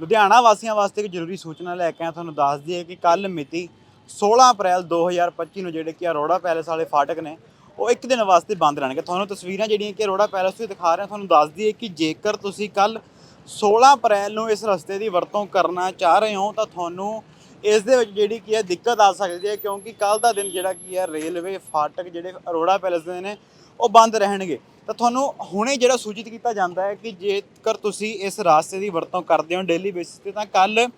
ਲੁਧਿਆਣਾ ਵਾਸੀਆਂ ਵਾਸਤੇ ਇੱਕ ਜ਼ਰੂਰੀ ਸੂਚਨਾ ਲੈ ਕੇ ਆਇਆ, ਤੁਹਾਨੂੰ ਦੱਸ ਦਈਏ ਕਿ ਕੱਲ ਮਿਤੀ 16 ਅਪ੍ਰੈਲ 2025 ਨੂੰ ਜਿਹੜੇ ਕਿ ਅਰੋੜਾ ਪੈਲੇਸ ਵਾਲੇ ਫਾਟਕ ਨੇ, ਉਹ ਇੱਕ ਦਿਨ ਵਾਸਤੇ ਬੰਦ ਰਹਿਣਗੇ। ਤੁਹਾਨੂੰ ਤਸਵੀਰਾਂ ਜਿਹੜੀਆਂ ਕਿ ਅਰੋੜਾ ਪੈਲੇਸ ਤੋਂ ਦਿਖਾ ਰਹੇ ਹਾਂ ਤੁਹਾਨੂੰ ਦੱਸ ਦਈਏ ਕਿ ਜੇਕਰ ਤੁਸੀਂ ਕੱਲ 16 ਅਪ੍ਰੈਲ ਨੂੰ ਇਸ ਰਸਤੇ ਦੀ ਵਰਤੋਂ ਕਰਨਾ ਚਾਹ ਰਹੇ ਹੋ, ਤਾਂ ਤੁਹਾਨੂੰ ਇਸ ਦੇ ਵਿੱਚ ਜਿਹੜੀ ਕੀ ਹੈ ਦਿੱਕਤ ਆ ਸਕਦੀ ਹੈ ਕਿਉਂਕਿ ਕੱਲ ਦਾ ਦਿਨ ਜਿਹੜਾ ਕੀ ਹੈ, ਰੇਲਵੇ ਫਾਟਕ ਜਿਹੜੇ ਅਰੋੜਾ ਪੈਲੇਸ ਦੇ ਨੇ, ਉਹ ਬੰਦ ਰਹਿਣਗੇ। ਤਾਂ ਤੁਹਾਨੂੰ ਹੁਣੇ ਜਿਹੜਾ ਸੂਚਿਤ ਕੀਤਾ ਜਾਂਦਾ ਹੈ ਕਿ ਜੇਕਰ ਤੁਸੀਂ ਇਸ ਰਾਸਤੇ ਦੀ ਵਰਤੋਂ ਕਰਦੇ ਹੋ ਡੇਲੀ ਬੇਸਿਸ ਤੇ, ਤਾਂ ਕੱਲ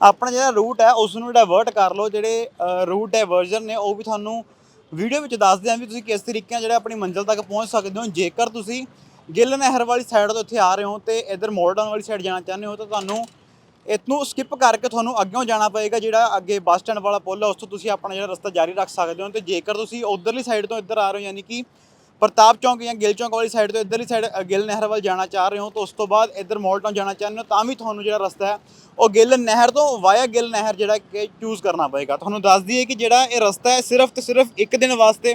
ਆਪਣਾ ਜਿਹੜਾ ਰੂਟ ਹੈ ਉਸ ਨੂੰ ਡਾਇਵਰਟ ਕਰ ਲਓ। ਜਿਹੜੇ ਰੂਟ ਡਾਇਵਰਜਨ ਨੇ, ਉਹ ਵੀ ਤੁਹਾਨੂੰ ਵੀਡੀਓ ਵਿੱਚ ਦੱਸਦੇ ਹਾਂ ਵੀ ਤੁਸੀਂ ਕਿਸ ਤਰੀਕੇ ਨਾਲ ਜਿਹੜਾ ਆਪਣੀ ਮੰਜ਼ਿਲ ਤੱਕ ਪਹੁੰਚ ਸਕਦੇ ਹੋ। ਜੇਕਰ ਤੁਸੀਂ ਗਿੱਲ ਨਹਿਰ ਵਾਲੀ ਸਾਈਡ ਤੋਂ ਇੱਥੇ ਆ ਰਹੇ ਹੋ ਤੇ ਇਧਰ ਮੋਲਡਨ ਵਾਲੀ ਸਾਈਡ ਜਾਣਾ ਚਾਹੁੰਦੇ ਹੋ, ਤਾਂ ਤੁਹਾਨੂੰ ਇਤਨੂੰ ਸਕਿਪ ਕਰਕੇ ਤੁਹਾਨੂੰ ਅੱਗਿਓਂ ਜਾਣਾ ਪਏਗਾ ਜਿਹੜਾ ਅੱਗੇ ਬੱਸ ਸਟੈਂਡ ਵਾਲਾ ਪੁਲ ਹੈ ਉਸ ਤੋਂ ਤੁਸੀਂ ਆਪਣਾ ਜਿਹੜਾ ਰਸਤਾ ਜਾਰੀ ਰੱਖ ਸਕਦੇ ਹੋ। ਤੇ ਜੇਕਰ ਤੁਸੀਂ ਉਧਰਲੀ ਸਾਈਡ ਤੋਂ ਇੱਧਰ ਆ ਰਹੇ ਹੋ, ਯਾਨੀ ਕਿ ਪ੍ਰਤਾਪ ਚੌਂਕ ਜਾਂ ਗਿੱਲ ਚੌਂਕ ਵਾਲੀ ਸਾਈਡ ਤੋਂ ਇੱਧਰਲੀ ਸਾਈਡ ਗਿੱਲ ਨਹਿਰ ਵੱਲ ਜਾਣਾ ਚਾਹ ਰਹੇ ਹੋ, ਤਾਂ ਉਸ ਤੋਂ ਬਾਅਦ ਇੱਧਰ ਮੋਲਟਨ ਜਾਣਾ ਚਾਹੁੰਦੇ ਹੋ, ਤਾਂ ਵੀ ਤੁਹਾਨੂੰ ਜਿਹੜਾ ਰਸਤਾ ਹੈ, ਉਹ ਗਿੱਲ ਨਹਿਰ ਤੋਂ ਵਾਇਆ ਗਿੱਲ ਨਹਿਰ ਜਿਹੜਾ ਕਿ ਚੂਜ਼ ਕਰਨਾ ਪਏਗਾ। ਤੁਹਾਨੂੰ ਦੱਸ ਦਈਏ ਕਿ ਜਿਹੜਾ ਇਹ ਰਸਤਾ ਹੈ, ਸਿਰਫ ਤੇ ਸਿਰਫ ਇੱਕ ਦਿਨ ਵਾਸਤੇ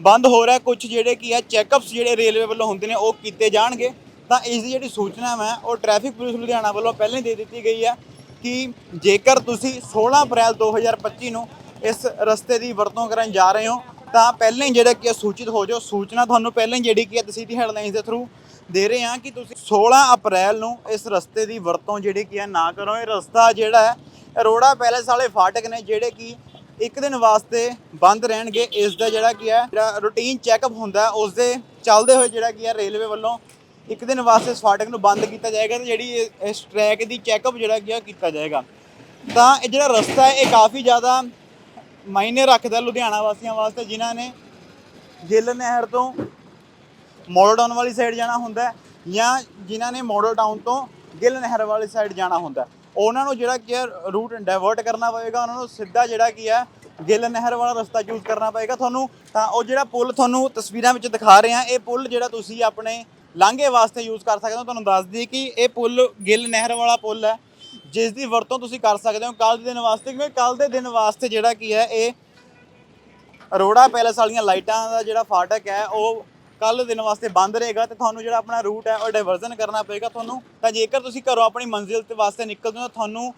ਬੰਦ ਹੋ ਰਿਹਾ। ਕੁਝ ਜਿਹੜੇ ਕੀ ਹੈ ਚੈੱਕਅਪਸ ਜਿਹੜੇ ਰੇਲਵੇ ਵੱਲੋਂ ਹੁੰਦੇ ਨੇ, ਉਹ ਕੀਤੇ ਜਾਣਗੇ। ਤਾਂ ਇਸ ਦੀ ਜਿਹੜੀ ਸੂਚਨਾ ਹੈ ਉਹ ਟ੍ਰੈਫਿਕ ਪੁਲਿਸ ਲੁਧਿਆਣਾ ਵੱਲੋਂ ਪਹਿਲਾਂ ਹੀ ਦੇ ਦਿੱਤੀ ਗਈ ਹੈ ਕਿ ਜੇਕਰ ਤੁਸੀਂ 16 ਅਪ੍ਰੈਲ 2025 ਨੂੰ ਇਸ ਰਸਤੇ ਦੀ ਵਰਤੋਂ ਕਰਨ ਜਾ ਰਹੇ ਹੋ ਤਾਂ ਪਹਿਲਾਂ ਹੀ ਜਿਹੜਾ ਕਿ ਹੈ ਸੂਚਿਤ ਹੋ ਜਾਓ। ਸੂਚਨਾ ਤੁਹਾਨੂੰ ਪਹਿਲਾਂ ਹੀ ਜਿਹੜੀ ਕਿ ਤੁਸੀਂ ਦੀ ਹੈਡਲਾਈਨਸ ਦੇ ਥਰੂ ਦੇ ਰਹੇ ਹਾਂ ਕਿ ਤੁਸੀਂ 16 ਅਪ੍ਰੈਲ ਨੂੰ ਇਸ ਰਸਤੇ ਦੀ ਵਰਤੋਂ ਜਿਹੜੀ ਕਿ ਹੈ ਨਾ ਕਰੋ। ਇਹ ਰਸਤਾ ਜਿਹੜਾ ਹੈ ਅਰੋੜਾ ਪੈਲੇਸ ਵਾਲੇ ਫਾਟਕ ਨੇ ਜਿਹੜੇ ਕਿ ਇੱਕ ਦਿਨ ਵਾਸਤੇ ਬੰਦ ਰਹਿਣਗੇ। ਇਸ ਦਾ ਜਿਹੜਾ ਕੀ ਹੈ ਜਿਹੜਾ ਰੂਟੀਨ ਚੈੱਕਅਪ ਹੁੰਦਾ ਹੈ, ਉਸ ਦੇ ਚੱਲਦੇ ਹੋਏ ਜਿਹੜਾ ਕੀ ਹੈ ਰੇਲਵੇ ਵੱਲੋਂ ਇੱਕ ਦਿਨ ਵਾਸਤੇ ਇਸ ਫਾਟਕ ਨੂੰ ਬੰਦ ਕੀਤਾ ਜਾਏਗਾ ਤੇ ਜਿਹੜੀ ਇਹ- ਇਸ ਟਰੈਕ ਦੀ ਚੈੱਕਅਪ ਜਿਹੜਾ ਕੀ ਆ ਕੀਤਾ ਜਾਏਗਾ। ਤਾਂ ਇਹ ਜਿਹੜਾ ਰਸਤਾ ਹੈ ਇਹ ਕਾਫੀ ਜ਼ਿਆਦਾ ਮਾਇਨੇ ਰੱਖਦਾ ਲੁਧਿਆਣਾ ਵਾਸੀਆਂ ਵਾਸਤੇ ਜਿਨ੍ਹਾਂ ਨੇ ਗਿੱਲ ਨਹਿਰ ਤੋਂ ਮਾਡਲ ਟਾਊਨ ਵਾਲੀ ਸਾਈਡ ਜਾਣਾ ਹੁੰਦਾ ਹੈ ਜਾਂ ਜਿਨ੍ਹਾਂ ਨੇ ਮੋਡਲ ਟਾਊਨ ਤੋਂ ਗਿੱਲ ਨਹਿਰ ਵਾਲੀ ਸਾਈਡ ਜਾਣਾ ਹੁੰਦਾ ਹੈ, ਉਹਨਾਂ ਨੂੰ ਜਿਹੜਾ ਕੀ ਹੈ ਰੂਟ ਡਾਇਵਰਟ ਕਰਨਾ ਪਵੇਗਾ ਉਹਨਾਂ ਨੂੰ ਸਿੱਧਾ ਜਿਹੜਾ ਕੀ ਹੈ ਗਿੱਲ ਨਹਿਰ ਵਾਲਾ ਰਸਤਾ ਚੂਜ਼ ਕਰਨਾ ਪਵੇਗਾ ਤੁਹਾਨੂੰ ਤਾਂ ਉਹ ਜਿਹੜਾ ਪੁਲ ਤੁਹਾਨੂੰ ਤਸਵੀਰਾਂ ਵਿੱਚ ਦਿਖਾ ਰਹੇ ਆ ਇਹ ਪੁਲ ਜਿਹੜਾ ਤੁਸੀਂ ਆਪਣੇ ਲਾਂਘੇ ਵਾਸਤੇ ਯੂਜ਼ ਕਰ ਸਕਦੇ ਹੋ, ਤੁਹਾਨੂੰ ਦੱਸ ਦਈਏ ਕਿ ਇਹ ਪੁਲ ਗਿੱਲ ਨਹਿਰ ਵਾਲਾ ਪੁਲ ਹੈ, ਜਿਸ ਦੀ ਵਰਤੋਂ ਤੁਸੀਂ ਕਰ ਸਕਦੇ ਹੋ ਕੱਲ ਦੇ ਦਿਨ ਵਾਸਤੇ, ਕਿਉਂਕਿ ਕੱਲ ਦੇ ਦਿਨ ਵਾਸਤੇ ਜਿਹੜਾ ਕੀ ਹੈ, ਇਹ ਅਰੋੜਾ ਪੈਲੇਸ ਵਾਲੀਆਂ ਲਾਈਟਾਂ ਦਾ ਜਿਹੜਾ ਫਾਟਕ ਹੈ, ਉਹ ਕੱਲ ਦਿਨ ਵਾਸਤੇ ਬੰਦ ਰਹੇਗਾ ਤੇ ਤੁਹਾਨੂੰ ਜਿਹੜਾ ਆਪਣਾ ਰੂਟ ਹੈ, ਉਹ ਡਾਇਵਰਜ਼ਨ ਕਰਨਾ ਪਏਗਾ ਤੁਹਾਨੂੰ। ਤਾਂ ਜੇਕਰ ਤੁਸੀਂ ਘਰੋਂ ਆਪਣੀ ਮੰਜ਼ਿਲ ਤੇ ਵਾਸਤੇ ਨਿਕਲਦੇ ਹੋ ਤੁਹਾਨੂੰ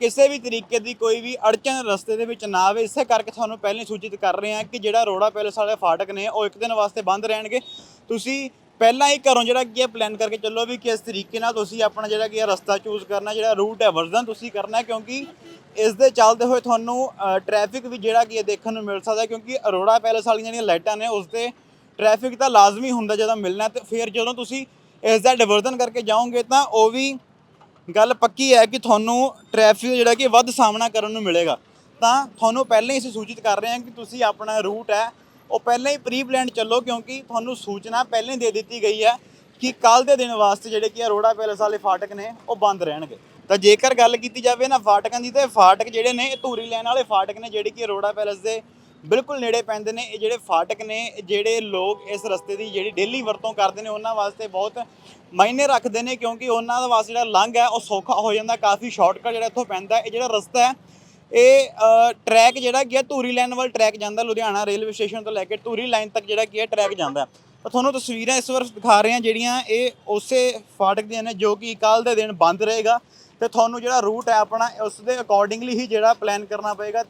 ਕਿਸੇ ਵੀ ਤਰੀਕੇ ਦੀ ਕੋਈ ਵੀ ਅੜਚਨ ਰਸਤੇ ਦੇ ਵਿੱਚ ਨਾ ਆਵੇ। ਇਸੇ ਕਰਕੇ ਤੁਹਾਨੂੰ ਪਹਿਲਾਂ ਹੀ ਸੂਚਿਤ ਕਰ ਰਹੇ ਹਾਂ ਕਿ ਜਿਹੜਾ ਰੋੜਾ ਪੈਲੇਸ ਵਾਲੇ ਫਾਟਕ ਨੇ, ਉਹ ਇੱਕ ਦਿਨ ਵਾਸਤੇ ਬੰਦ ਰਹਿਣਗੇ। ਤੁਸੀਂ ਪਹਿਲਾਂ ਹੀ ਘਰੋਂ ਜਿਹੜਾ ਕੀ ਹੈ ਪਲਾਨ ਕਰਕੇ ਚੱਲੋ ਵੀ ਕਿਸ ਤਰੀਕੇ ਨਾਲ ਤੁਸੀਂ ਆਪਣਾ ਜਿਹੜਾ ਕੀ ਹੈ ਰਸਤਾ ਚੂਜ਼ ਕਰਨਾ, ਜਿਹੜਾ ਰੂਟ ਹੈ ਵਰਜ਼ਨ ਤੁਸੀਂ ਕਰਨਾ ਕਿਉਂਕਿ ਇਸ ਦੇ ਚੱਲਦੇ ਹੋਏ ਤੁਹਾਨੂੰ ਟ੍ਰੈਫਿਕ ਵੀ ਜਿਹੜਾ ਕੀ ਹੈ ਦੇਖਣ ਨੂੰ ਮਿਲ ਸਕਦਾ ਕਿਉਂਕਿ ਅਰੋੜਾ ਪੈਲੇਸ ਵਾਲੀਆਂ ਜਿਹੜੀਆਂ ਲਾਈਟਾਂ ਨੇ ਉਸ ਤੇ ਟ੍ਰੈਫਿਕ ਤਾਂ ਲਾਜ਼ਮੀ ਹੁੰਦਾ ਜਦੋਂ ਮਿਲਣਾ ਤੇ ਫਿਰ ਜਦੋਂ ਤੁਸੀਂ ਇਸ ਦਾ ਡਿਵਰਜ਼ਨ ਕਰਕੇ ਜਾਓਗੇ ਤਾਂ ਉਹ ਵੀ ਗੱਲ ਪੱਕੀ ਹੈ ਕਿ ਤੁਹਾਨੂੰ ਟ੍ਰੈਫਿਕ ਜਿਹੜਾ ਕਿ ਵੱਧ ਸਾਹਮਣਾ ਕਰਨ ਨੂੰ ਮਿਲੇਗਾ। ਤਾਂ ਤੁਹਾਨੂੰ ਪਹਿਲਾਂ ਹੀ ਅਸੀਂ ਸੂਚਿਤ ਕਰ ਰਹੇ ਹਾਂ ਕਿ ਤੁਸੀਂ ਆਪਣਾ ਰੂਟ ਹੈ ਉਹ ਪਹਿਲਾਂ ਹੀ ਪ੍ਰੀ ਪਲਾਨ ਚੱਲੋ ਕਿਉਂਕਿ ਤੁਹਾਨੂੰ ਸੂਚਨਾ ਪਹਿਲਾਂ ਹੀ ਦੇ ਦਿੱਤੀ ਗਈ ਹੈ ਕਿ ਕੱਲ ਦੇ ਦਿਨ ਵਾਸਤੇ ਜਿਹੜੇ ਕਿ ਅਰੋੜਾ ਪੈਲੇਸ ਵਾਲੇ ਫਾਟਕ ਨੇ, ਉਹ ਬੰਦ ਰਹਿਣਗੇ। ਤਾਂ ਜੇਕਰ ਗੱਲ ਕੀਤੀ ਜਾਵੇ ਨਾ ਫਾਟਕਾਂ ਦੀ, ਤਾਂ ਫਾਟਕ ਜਿਹੜੇ ਨੇ, ਇਹ ਧੂਰੀ ਲੈਣ ਵਾਲੇ ਫਾਟਕ ਨੇ ਜਿਹੜੇ ਕਿ ਅਰੋੜਾ ਪੈਲੇਸ ਦੇ ਬਿਲਕੁਲ ਨੇੜੇ ਪੈਂਦੇ ਨੇ। ਇਹ ਜਿਹੜੇ ਫਾਟਕ ਨੇ, ਜਿਹੜੇ ਲੋਕ ਇਸ ਰਸਤੇ ਦੀ ਜਿਹੜੀ ਡੇਲੀ ਵਰਤੋਂ ਕਰਦੇ ਨੇ, ਉਹਨਾਂ ਵਾਸਤੇ ਬਹੁਤ ਮਾਇਨੇ ਰੱਖਦੇ ਨੇ ਕਿਉਂਕਿ ਉਹਨਾਂ ਦਾ ਵਾਸਤੇ ਜਿਹੜਾ ਲੰਘ ਹੈ, ਉਹ ਸੌਖਾ ਹੋ ਜਾਂਦਾ, ਕਾਫੀ ਸ਼ਾਰਟਕਟ ਜਿਹੜਾ ਇੱਥੋਂ ਪੈਂਦਾ ਇਹ ਜਿਹੜਾ ਰਸਤਾ ਹੈ ਇਹ ਟਰੈਕ ਜਿਹੜਾ ਕੀ ਹੈ ਧੂਰੀ ਲਾਈਨ ਵੱਲ ਟਰੈਕ ਜਾਂਦਾ ਲੁਧਿਆਣਾ ਰੇਲਵੇ ਸਟੇਸ਼ਨ ਤੋਂ ਲੈ ਕੇ ਧੂਰੀ ਲਾਈਨ ਤੱਕ ਜਿਹੜਾ ਕੀ ਹੈ ਟਰੈਕ ਜਾਂਦਾ। ਤਾਂ ਤੁਹਾਨੂੰ ਤਸਵੀਰਾਂ ਇਸ ਵਾਰ ਦਿਖਾ ਰਹੇ ਹਾਂ ਜਿਹੜੀਆਂ ਇਹ ਉਸੇ ਫਾਟਕ ਦੀਆਂ ਨੇ ਜੋ ਕਿ ਕੱਲ ਦੇ ਦਿਨ ਬੰਦ ਰਹੇਗਾ ਤੇ ਤੁਹਾਨੂੰ ਜਿਹੜਾ ਰੂਟ ਹੈ ਆਪਣਾ, ਉਸ ਦੇ ਅਕੋਰਡਿੰਗਲੀ ਹੀ ਜਿਹੜਾ ਪਲਾਨ ਕਰਨਾ ਪਏਗਾ